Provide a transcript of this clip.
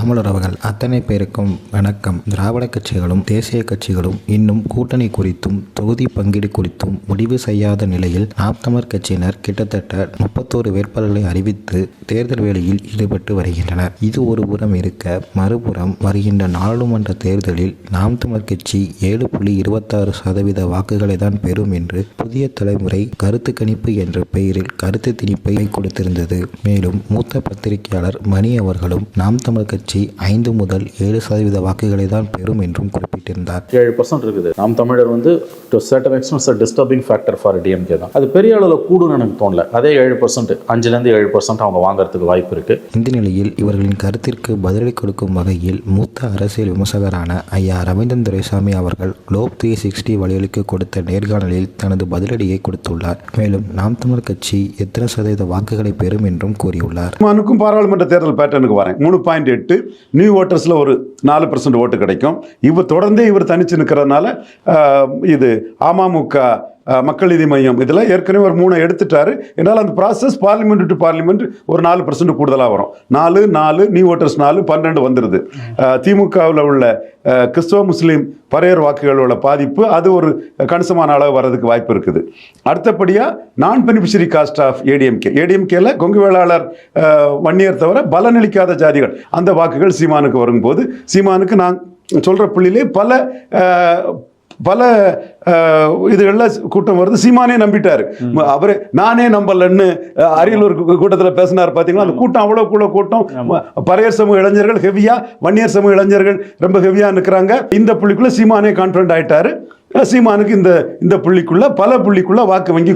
தமிழரவர்கள் அத்தனை பேருக்கும் வணக்கம். திராவிட கட்சிகளும் தேசிய கட்சிகளும் இன்னும் கூட்டணி குறித்தும் தொகுதி பங்கீடு குறித்தும் முடிவு செய்யாத நிலையில் நாம் தமிழர் கட்சியினர் கிட்டத்தட்ட முப்பத்தோரு வேட்பாளர்களை அறிவித்து தேர்தல் வேலையில் ஈடுபட்டு வருகின்றனர். இது ஒரு புறம் இருக்க மறுபுறம் வருகின்ற நாடாளுமன்ற தேர்தலில் நாம் தமிழர் கட்சி ஏழு புள்ளி இருபத்தாறு சதவீத வாக்குகளை தான் பெறும் என்று புதிய தலைமுறை கருத்து கணிப்பு என்ற பெயரில் கருத்து திணிப்பை கொடுத்திருந்தது. மேலும் மூத்த பத்திரிகையாளர் மணி அவர்களும் நாம் தமிழர் கட்சி ஐந்து முதல் ஏழு சதவீத வாக்குகளை தான் பெறும் என்றும் குறிப்பிட்டிருந்தார் ஏழு பர்சன்ட் இருக்குது. நாம் தமிழர் வந்து to certain extents disturbing factor for DMK தான். அது பெரிய அளவில் கூடுன்னு எனக்கு தோணல. அதே ஏழு பர்சன்ட் அஞ்சுலேருந்து ஏழு பர்சன்ட் அவங்க வாங்குறதுக்கு வாய்ப்பு இருக்கு. இந்த நிலையில் இவர்களின் கருத்திற்கு பதிலடி கொடுக்கும் வகையில் மூத்த அரசியல் விமர்சகரான ஐயா ரவீந்திரன் துரைசாமி அவர்கள் குளோப் த்ரீ சிக்ஸ்டி வழியலுக்கு கொடுத்த நேர்காணலில் தனது பதிலடியை கொடுத்துள்ளார். மேலும் நாம் தமிழர் கட்சி எத்தனை சதவீத வாக்குகளை பெறும் என்றும் கூறியுள்ளார். சீமானுக்கும் பாராளுமன்ற தேர்தல் பேட்டர்னுக்கு வரேன். மூணு பாயிண்ட் எட்டு நியூ ஓட்டர்ஸில் ஒரு நாலு பர்சன்ட் ஓட்டு கிடைக்கும். இவர் தொடர்ந்தே இவர் தனிச்சு நிற்கிறதுனால இது அமமுக மக்கள் நீதி மையம் இதில் ஏற்கனவே ஒரு மூணை எடுத்துட்டாரு. என்றால் அந்த ப்ராசஸ் பார்லிமெண்ட் டு பார்லிமெண்ட் ஒரு நாலு பர்சன்ட் கூடுதலாக வரும். நாலு நாலு நியூ ஓட்டர்ஸ் நாலு பன்னெண்டு வந்துடுது திமுகவில் உள்ள கிறிஸ்தவ முஸ்லீம் பரையர் வாக்குகளோட பாதிப்பு அது ஒரு கணிசமான அளவு வர்றதுக்கு வாய்ப்பு இருக்குது. அடுத்தபடியாக நான் பெனிஃபிஷரி காஸ்ட் ஆஃப் ஏடிஎம்கே ஏடிஎம்கேல கொங்கு வேளாளர் ஆஹ், வன்னியர் தவிர பலனளிக்காத ஜாதிகள். அந்த வாக்குகள் சீமானுக்கு வரும்போது சீமானுக்கு நான் சொல்ற புள்ளியிலே பல பல இதுகளில் கூட்டம் வருது. சீமானே நம்பிட்டாரு. அவரே நானே நம்பலன்னு அரியலூர் கூட்டத்துல பேசினார். பாத்தீங்களா? அந்த கூட்டம் அவ்வளோ கூட கூட்டம். பறையர் சமூக இளைஞர்கள் ஹெவியா வன்னியர் சமூக இளைஞர்கள் ரொம்ப ஹெவியா நிற்கிறாங்க இந்த புள்ளிக்குள்ள சீமானே கான்ஃபிடண்ட் ஆயிட்டாரு. ஆஹ், சீமானுக்கு இந்த இந்த புள்ளிக்குள்ள பல புள்ளிக்குள்ள வாக்கு வங்கி